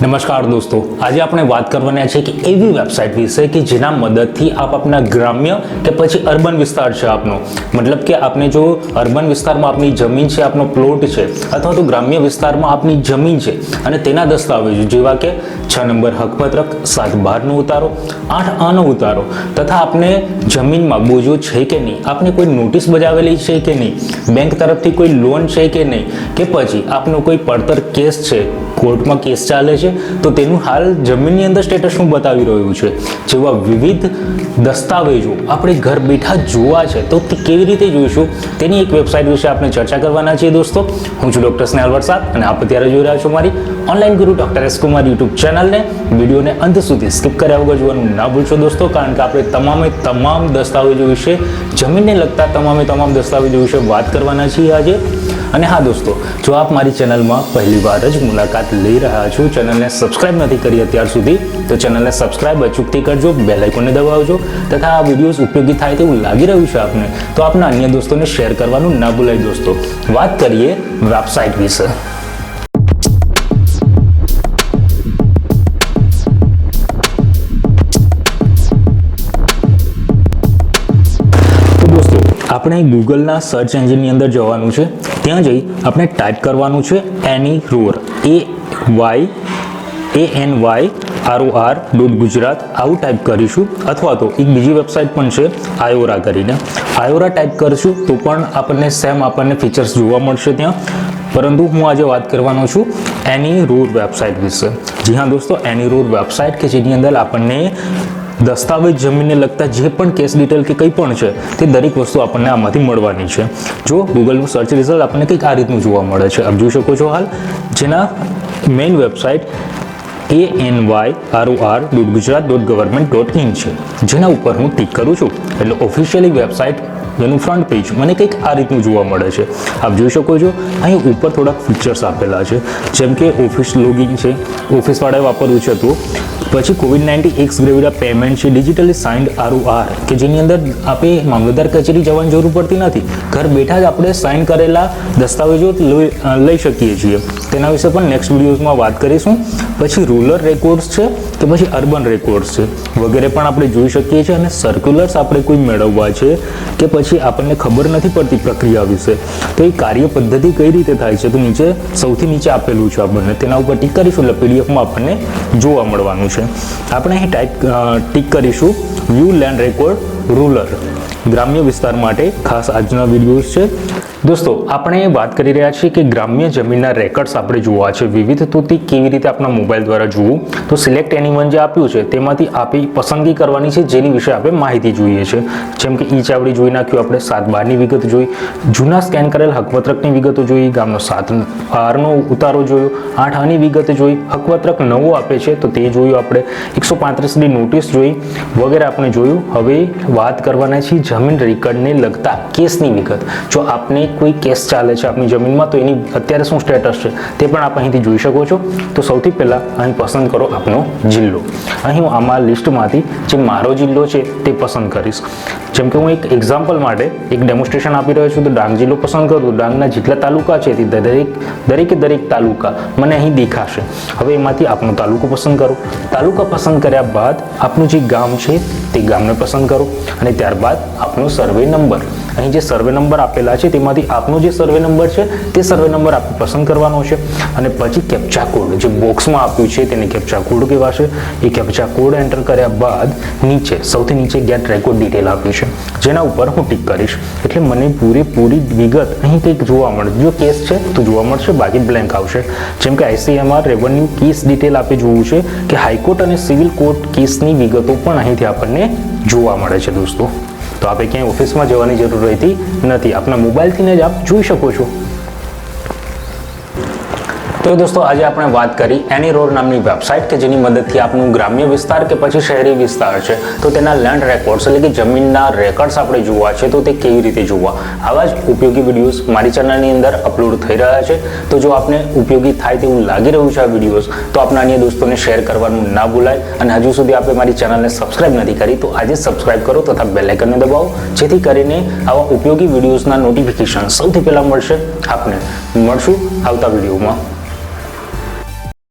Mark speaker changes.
Speaker 1: નમસ્કાર દોસ્તો. આજે આપણે વાત કરવાના છે કે એવી વેબસાઇટ વિશે કે જેના મદદથી આપ આપના ગ્રામ્ય કે પછી અર્બન વિસ્તાર છે આપનો. મતલબ કે આપને જો અર્બન વિસ્તારમાં આપની જમીન છે, આપનો પ્લોટ છે, અથવા તો ગ્રામ્ય વિસ્તારમાં આપની જમીન છે, અને તેના દસ્તાવેજો જેવા કે છ નંબર હકપત્રક, સાત બારનો ઉતારો, આઠ આનો ઉતારો, તથા આપને જમીનમાં બોજો છે કે નહીં, આપને કોઈ નોટિસ બજાવેલી છે કે નહીં બેંક તરફથી કોઈ લોન છે કે નહીં, કે પછી આપનો કોઈ પડતર કેસ છે કોર્ટમાં કેસ ચાલે છે તો તેનું હાલ જમીનની અંદર સ્ટેટસ શું બતાવી રહ્યું છે. જેવા વિવિધ દસ્તાવેજો આપણે ઘર બેઠા જોવા છે, તો તે કેવી રીતે જોઈશું? તેની એક વેબસાઇટ વિશે આપણે ચર્ચા કરવાના છીએ દોસ્તો. હું છું ડૉક્ટર સ્નેહલ વરસાદ અને આપ અત્યારે જોઈ રહ્યા છો મારી ઓનલાઈન ગુરુ ડૉક્ટર એસ કુમાર યુટ્યુબ ચેનલને વિડીયોને અંત સુધી સ્કીપ કર્યા વગર જોવાનું ના ભૂલશો દોસ્તો, કારણ કે આપણે તમામે તમામ દસ્તાવેજો વિશે, જમીનને લગતા તમામે તમામ દસ્તાવેજો વિશે વાત કરવાના છીએ આજે. અને હા દોસ્તો, જો આપ મારી ચેનલમાં પહેલી વાર જ મુલાકાત લઈ રહ્યા છો, ચેનલને સબસ્ક્રાઇબ નથી કરી અત્યાર સુધી, તો ચેનલને સબસ્ક્રાઇબ અચૂકથી કરજો બેલ આઇકોનને દબાવજો, તથા આ વિડીયોઝ ઉપયોગી થાય તેવું લાગી રહ્યું છે આપને, તો આપના અન્ય દોસ્તોને શેર કરવાનું ના ભૂલાય દોસ્તો. વાત કરીએ વેબસાઇટ વિશે. આપણે ગૂગલના સર્ચ એન્જિનની અંદર જવાનું છે. ત્યાં જઈ આપણે ટાઈપ કરવાનું છે એની roar. A Y, A N Y, R O R dot Gujarat આવું ટાઈપ કરીશું. અથવા તો એક બીજી વેબસાઇટ પણ છે, આયોરા કરીને. આયોરા ટાઈપ કરીશું તો પણ આપણને સેમ આપણને ફીચર્સ જોવા મળશે ત્યાં. પરંતુ હું આજે વાત કરવાનો છું એની રૂર વેબસાઇટ વિશે. જી હા દોસ્તો, એની રૂર વેબસાઇટ કે જેની અંદર આપણને દસ્તાવેજ જમીનને લગતા જે પણ કેસ ડિટેલ કે કંઈ પણ છે, તે દરેક વસ્તુ આપણને આમાંથી મળવાની છે. જો ગૂગલનું સર્ચ રિઝલ્ટ આપણને કંઈક આ રીતનું જોવા મળે છે. આપ જોઈ શકો છો હાલ, જેના main website A N Y R R dot Gujarat dot government dot in છે. જેના ઉપર હું ટિક કરું છું. એટલે ઓફિશિયલી વેબસાઇટ જેનું ફ્રન્ટ પેજ મને કંઈક આ રીતનું જોવા મળે છે. આપ જોઈ શકો છો, અહીં ઉપર થોડાક ફીચર્સ આપેલા છે. જેમ કે ઓફિસ લોગિન છે. ઓફિસવાળાએ વાપરવું છે તો પછી COVID nineteen X gravida payment છે ડિજિટલી સાઇન્ડ આરુ આર કે જેની અંદર આપણે મામલતદાર કચેરી જવાની જરૂર પડતી નથી. ઘર બેઠા જ આપણે સાઇન કરેલા દસ્તાવેજો લઈ શકીએ છીએ. તેના વિશે પણ નેક્સ્ટ વિડીયોઝમાં વાત કરીશું. પછી રૂરલ રેકોર્ડ્સ છે, કે પછી અર્બન રેકોર્ડ્સ છે, વગેરે પણ આપણે જોઈ શકીએ છીએ અને સર્ક્યુલર્સ આપણે કોઈ મેળવવા છે, કે પછી આપણને ખબર નથી પડતી પ્રક્રિયા વિશે. તો એ કાર્ય પદ્ધતિ કઈ રીતે થાય છે? તો નીચે, સૌથી નીચે આપેલું છે આપણને. તેના ઉપર ટીક કરીશું એટલે પીડીએફમાં આપણને જોવા મળવાનું છે. આપણે અહીં ટાઈપ ટીક કરીશું. વ્યૂ લેન્ડ રેકોર્ડ રૂરલ ગ્રામ્ય વિસ્તાર માટે ખાસ આજના વિડીયોઝ છે. દોસ્તો, આપણે વાત કરી રહ્યા છીએ કે ગ્રામ્ય જમીનના રેકર્ડ્સ આપણે જોવા છે. વિવિધ તો તે કેવી રીતે આપણા મોબાઈલ દ્વારા જોવું? તો સિલેક્ટ એનિમન જે આપ્યું છે, તેમાંથી આપી પસંદગી કરવાની છે, જેની વિશે આપણે માહિતી જોઈએ છે. જેમ કે ઈ ચાવડી જોઈ નાખ્યું, આપણે સાત બારની વિગત જોઈ. જૂના સ્કેન કરેલ હકપત્રકની વિગતો જોઈ, ગામનો સાત આરનો ઉતારો જોયો, આઠ આની વિગત જોઈ હકપત્રક નવો આપે છે, તો તે જોયું આપણે. એકસો પાંત્રીસની નોટિસ જોઈ, વગેરે આપણે જોયું. હવે વાત કરવાના છીએ જમીન રેકર્ડને લગતા કેસની વિગત. જો આપને કોઈ કેસ ચાલે છે આપની જમીનમાં, તો એની અત્યારે શું સ્ટેટસ છે તે પણ આપ અહીંથી જોઈ શકો છો. તો સૌથી પહેલાં અહીં પસંદ કરો આપનો જિલ્લો. અહીં હું આમાં લિસ્ટમાંથી જે મારો જિલ્લો છે તે પસંદ કરીશ. જેમ કે હું એક એક્ઝામ્પલ માટે એક ડેમોન્સ્ટ્રેશન આપી રહ્યો છું, તો ડાંગ જિલ્લો પસંદ કરું ડાંગના જેટલા તાલુકા છે તે દરેક, દરેકે દરેક તાલુકા મને અહીં દેખાશે. હવે એમાંથી આપનો તાલુકો પસંદ કરો. તાલુકા પસંદ કર્યા બાદ આપનું જે ગામ છે તે ગામને પસંદ કરો અને ત્યારબાદ આપનો સર્વે નંબર અહીં જે સર્વે નંબર આપેલા છે, તેમાંથી આપનો જે સર્વે નંબર છે, તે સર્વે નંબર આપણે પસંદ કરવાનો છે. અને પછી કેપ્ચા કોડ જે બોક્સમાં આપ્યું છે, તેને કેપ્ચા કોડ કહેવાશે. એ કેપ્ચા કોડ એન્ટર કર્યા બાદ નીચે, સૌથી નીચે ગેટ રેકોર્ડ ડિટેલ આપ્યું છે. જેના ઉપર હું ટીક કરીશ. એટલે મને પૂરેપૂરી વિગત અહીં કંઈક જોવા મળશે જો કેસ છે, તો જોવા મળશે, બાકી બ્લેન્ક આવશે. જેમ કે આઈસીએમઆર રેવન્યુ કેસ ડિટેલ આપે જોવું છે, કે હાઈકોર્ટ અને સિવિલ કોર્ટ કેસની વિગતો પણ અહીંથી આપણને જોવા મળે છે દોસ્તો. તો આપણે ક્યાંય ઓફિસમાં જવાની જરૂર રહેતી નથી. આપના મોબાઈલથી જ આપ જોઈ શકો છો. તો દોસ્તો, આજે આપણે વાત કરી એની રોડ નામની વેબસાઇટ કે જેની મદદથી આપનું ગ્રામ્ય વિસ્તાર કે પછી શહેરી વિસ્તાર છે, તો તેના લેન્ડ રેકોર્ડ્સ એટલે કે જમીનના રેકોર્ડ્સ આપણે જોવા છે, તો તે કેવી રીતે જોવા? આવા જ ઉપયોગી વિડીયોઝ મારી ચેનલની અંદર અપલોડ થઈ રહ્યા છે. તો જો આપને ઉપયોગી થાય તેવું લાગી રહ્યું છે આ વિડીયોઝ તો આપના અન્ય દોસ્તોને શેર કરવાનું ના ભૂલાય. અને હજુ સુધી આપણે મારી ચેનલને સબસ્ક્રાઇબ નથી કરી, તો આજે સબસ્ક્રાઇબ કરો તથા બેલ આઇકનને દબાવો, જેથી કરીને આવા ઉપયોગી વિડીયોઝના નોટિફિકેશન સૌથી પહેલાં મળશે આપને. મળશું આવતા વિડીયોમાં